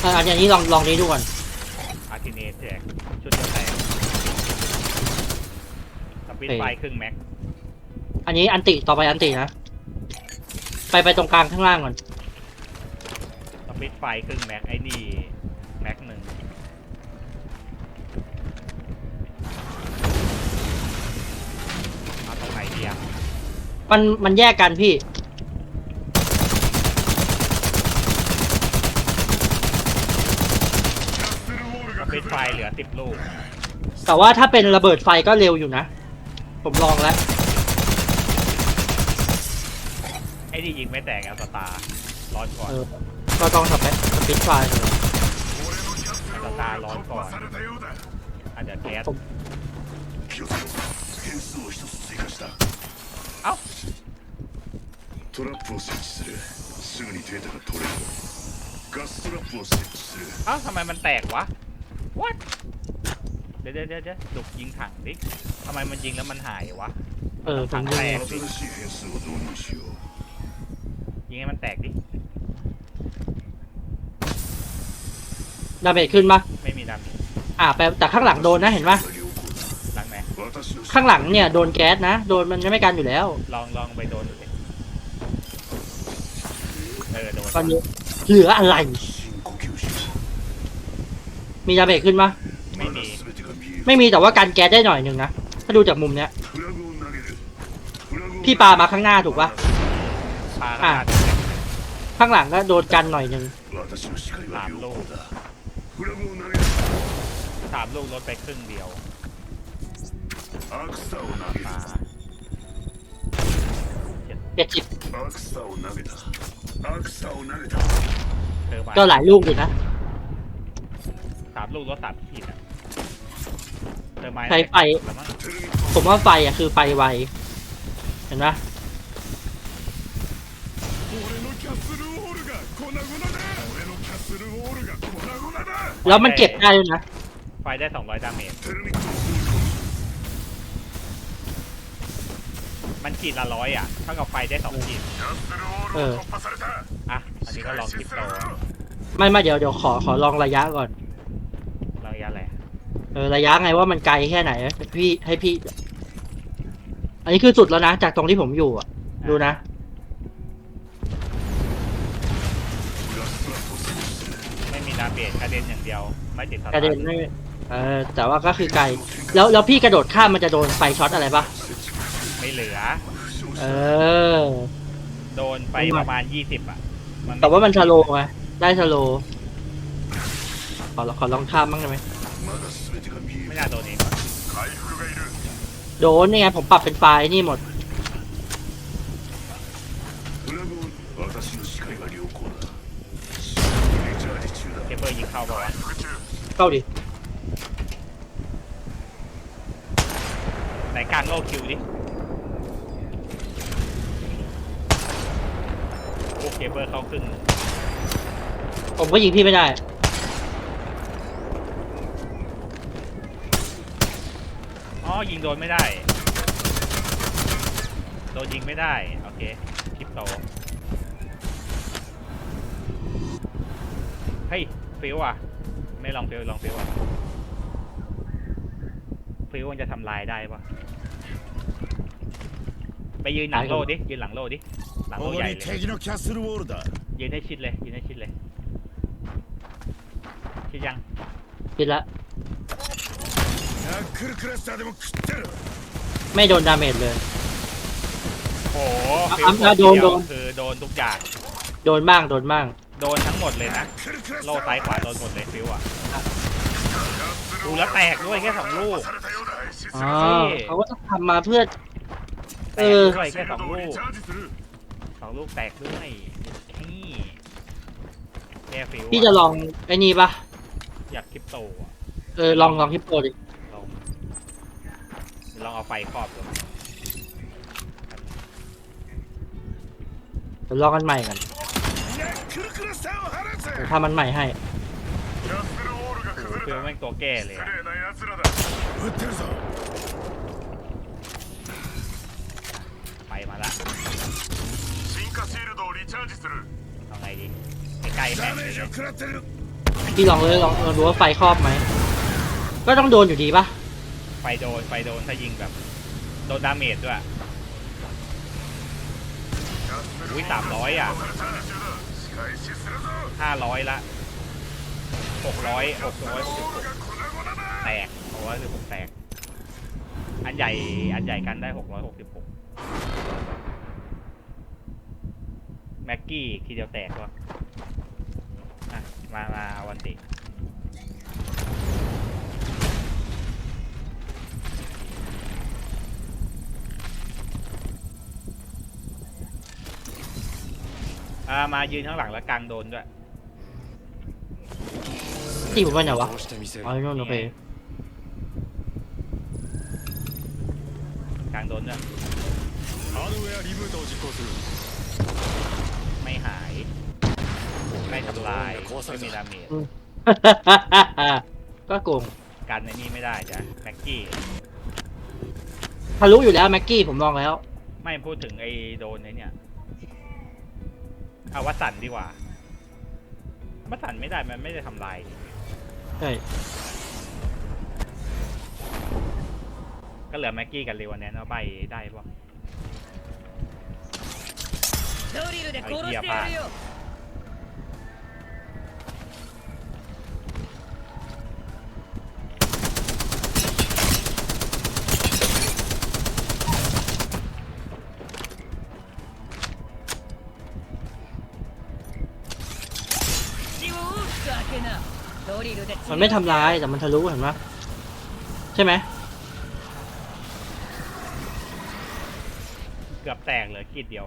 เอออันนี้ลองลองนี้ดูก่อนอาร์ติเนสแจกชุดเดียวแตกสปินไฟครึ่งแม็กอันนี้อันติต่อไปอันตินะ ไปไปตรงกลางข้างล่างก่อนสปินไฟครึ่งแม็กไอ้นี่แม็กหนึ่งเอาตรงไหนดีอะมันมันแยกกันพี่ สปินไฟเหลือสิบลูก แต่ว่าถ้าเป็นระเบิดไฟก็เร็วอยู่นะ ผมลองแล้ว ไอ้นี่ยิงไม่แตกเอาสตาร์ร้อนก่อน เออ ก็ต้องสเปซสปิดไฟเลย สตาร์ร้อนก่อนอาจจะแก๊ส 気をつけろ変数を一つ追加した เอ้า トラップを設置するすぐにデータが取れるガストラップを設置する เอ้าทำไมมันแตกวะ what เดี๋ยวเดี๋ยวเดี๋ยวเดี๋ยวดุกยิงถังดิทำไมมันยิงแล้วมันหายวะ เออผม แต ยิง ก 新しい変数を導入しよう ยิงให้มันแตกดิ ดาเมจขึ้นปะ ไม่มีดาเมจ อ่าไปแต่ข้างหลังโดนนะเห็นปะ 良好 หลังไหน だ私の ข้างหลังเนี่ยโดนแก๊สนะ โดนมันไม่กันอยู่แล้ว ลองลองไปโดนดูสิเออโดน ตอนนี้เหลืออะไร 深呼吸しろ มีดาเมจขึ้นปะ ไม่มีแต่ว่าการแก๊สได้หน่อยหนึ่งนะ ถ้าดูจากมุมเนี้ย พี่ปามาข้างหน้าถูกปะ่ะ ข้างหลังก็โดนกันหน่อยหนึ่งสามลูกสามลูกลดไปครึ่งเดียวเจ็ดจิบก็หลายลูกอยู่นะสามลูกลดสามขีดอะ เติมไม้ใช้ไฟผมว่าไฟอะคือไฟไว เห็นไหมแล้วมันเก็บได้ด้วยนะ ไฟได้สองร้อยดาเมจ มันขีดละร้อยอะ เท่ากับไฟได้สองขีดเออ อะ อันนี้ก็ลองคริปโต ไม่ไม่เดี๋ยวเดี๋ยวขอขอลองระยะก่อน ระยะไงว่ามันไกลแค่ไหนพี่ให้พี่ อันนี้คือสุดแล้วนะจากตรงที่ผมอยู่อะ ดูนะ ไม่มีนาเมจกระเด็นอย่างเดียว ไม่ติดสตกระเด็นไม่เออแต่ว่าก็คือไกล แล้วแล้วพี่กระโดดข้ามมันจะโดนไฟช็อตอะไรปะไม่เหลือ เออ โดนไปประมาณยี่สิบอะแต่ว่ามันชะโลไงได้ชะโลขอขอลองข้ามบ้างได้ไหม ไม่ る น่าโดนเองวะ 回復がいる โดนนี่ไงผมปรับเป็นไฟล์นี่หมด フラグを私の視界が良好だレチャージ中だ เคเบิลยิงเข้าป่าวะ 復中 เข้าดิ ไหนกลางโลคิวดิ โอเคเบิลเข้าครึ่ง ผมก็ยิงพี่ไม่ได้ ายิงโดนไม่ได้ โดนยิงไม่ได้ โอเคคลิปโตเฮ้ยฟิวอะ ไม่ลองฟิวลองฟิวอะฟิวมันจะทำลายได้ปะไปยืนหลังโลดิ ยืนหลังโลดิ หลังโลใหญ่เลยยืนให้ชิดเลย ยืนให้ชิดเลย ชิดยัง ชิดละ ไม่โดนดาเมจเลย โอ้โหอ่อโดนโดน คือโดนทุกอย่าง โดนบ้างโดนบ้าง โดนทั้งหมดเลยนะโล่ซ้ายขวาโดนหมดเลยฟิวอะ ดูแล้วแตกด้วยแค่สองลูก อ๋อเขาก็ต้องทำมาเพื่อ แตเอกอ ด้วยแค่สองลูกสองลูกแตกด้วยนี่แค่ฟิวพี่จะลองไอ้นี่ปะอยากคริปโตอะเออลองลองคริปโตดิ ลองเอาไฟครอบดูลองกันใหม่กันเดี๋ทำมันใหม่ให้คือนแม่งตัวแก่เลยไปมาละเอาไงดีใกล้ๆแม่งลพี่ลองเลยลองดูว่าไฟครอบไหม ก็ต้องโดนอยู่ดีป่ะ ไฟโดน ไฟโดน ถ้ายิงแบบ โดนดาเมจด้วย อุ้ยสามร้อยอะห้าร้อยละหกร้อยหกร้อยหกสิบหกแตกหกร้อยสิบหกแตก อันใหญ่ อันใหญ่กันได้หกร้อยหกสิบหกแม็กกี้ทีเดียวแตกวะมา มาวันติอ่า มายืนข้างหลังแล้วกลางโดนด้วย ตีผมไปไหนวะ 倒してみせる อ๋อนู่นโอเค กลางโดนด้วย ハードウェアリブートを実行する ไม่หาย ไม่ทำลาย ไม่มีดาเมจ ก็โกง กันในนี่ไม่ได้จ้ะแม็กกี้ ทะลุอยู่แล้วแม็กกี้ผมลองแล้ว ไม่พูดถึงไอ้โดนไอ้เนี่ย เอาวัสันดีกว่าวัสันไม่ได้มันไม่ได้ทำลายใช่ก็เหลือแม็กกี้กับเลวันนี้เอาไปได้ปะไอเกียร์พลา มันไม่ทำร้ายแต่มันทะลุเห็นไหมใช่ไหมเกือบแตกเลยอขีดเดียว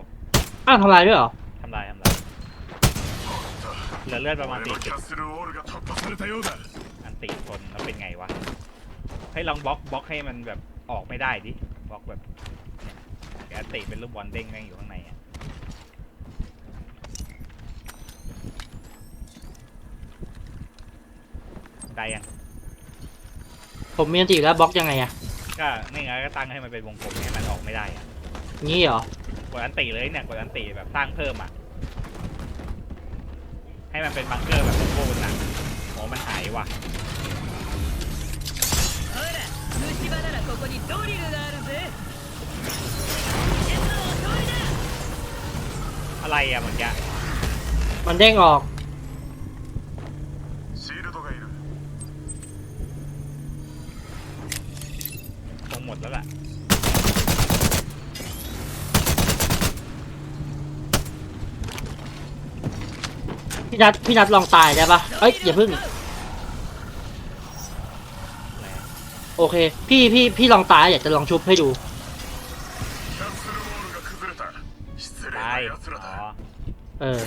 อ้าวทำลายด้วยเหรอทำลายทำลายเหลือเลือดประมาณตีอันตีคนแล้วเป็นไงวะให้ลองบล็อกบล็อกให้มันแบบออกไม่ได้ดิบล็อกแบบแกตีเป็นลูกบอลเด้งแม่งอยู่ข้างในอะ ไดอะผมมีอันติแล้วบล็อกยังไงอะก็นี่ไงก็ตั้งให้มันเป็นวงกลมให้มันออกไม่ได้อะงี้เหรอ กดอันติเลยเนี่ยกดอันติแบบสร้างเพิ่มอะให้มันเป็นบังเกอร์แบบโคตรหนักโอ้มันหายว่ะอะไรอะเมื่อกี้มันเด้งออก พี่นัทพี่นัทลองตายได้ปะเอ้ยอย่าพึ่ง โอเค พี่พี่พี่ลองตายอยากจะลองชุบให้ดู キャッスルウォールが崩れた失礼 ตาย な อ๋ 奴らだ อ เออ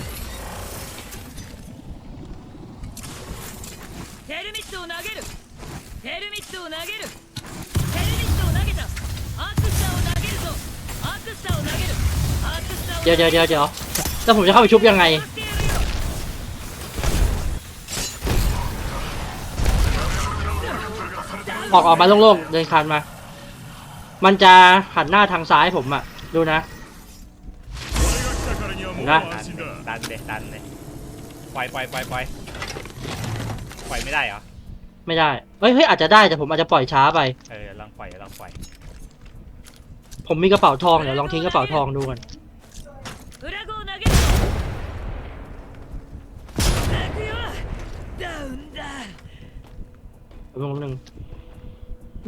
ヘルミットを投げるヘルミットを投げるヘルミットを投げたアクスタを投げるぞアクスタを投げるアクスタを投 เดี๋ げ ยว る เดี๋ยวเดี๋ยวเดี๋ยวแล้วผมจะเข้าไปชุบยังไง ออกออกมาโล่งๆเดินคันมา มันจะหันหน้าทางซ้ายผมอะดูนะ นะ ดันเลยดันเลยปล่อยปล่อยปล่อยปล่อยปล่อยไม่ได้เหรอ ไม่ได้เฮ้ยเฮ้ยอาจจะได้แต่ผมอาจจะปล่อยช้าไป เออลองปล่อยลองปล่อย ผมมีกระเป๋าทองเดี๋ยวลองทิ้งกระเป๋าทองดูกันลงหนึ่ง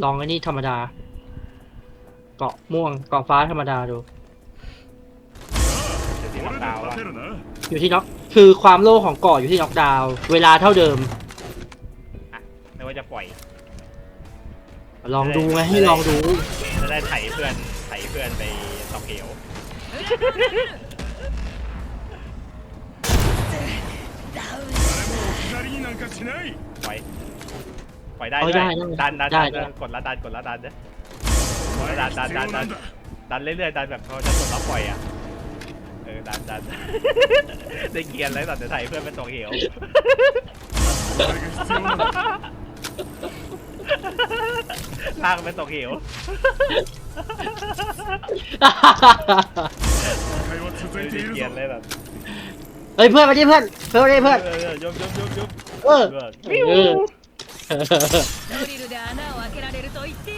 ลองไอ้นี่ธรรมดา เกาะม่วง เกาะฟ้าธรรมดาดู เดี๋ยวที่ล็อก 俺で ดาวน์ 立 อะ てるな อยู่ที่น็อก คือความโล่ของเกาะอยู่ที่น็อกดาวน์เวลาเท่าเดิม ไม่ว่าจะปล่อย ลองดูไงให้ลองดู จะได้ไถเพื่อนไถเพื่อนไปตอกเหว 誰も置き去りになんかしない ปล่อย ปล่อยได้ด้วยดันดันดันกดละดันกดละดันเนี่ยดละดันดันดันดันดันเรื่อยๆดันแบบเขาจะกดแล้วปล่อยอะเออดันดันได้เกียร์แล้วตัดไทยเพื่อนเป็นตกเหวลากไปตกเหวเกียร์เลยแบบเฮ้ยเพื่อนมาดิเพื่อนเพื่อนมาดิเพื่อนยมยมยมยมเออ ドリルで穴を開けられると言って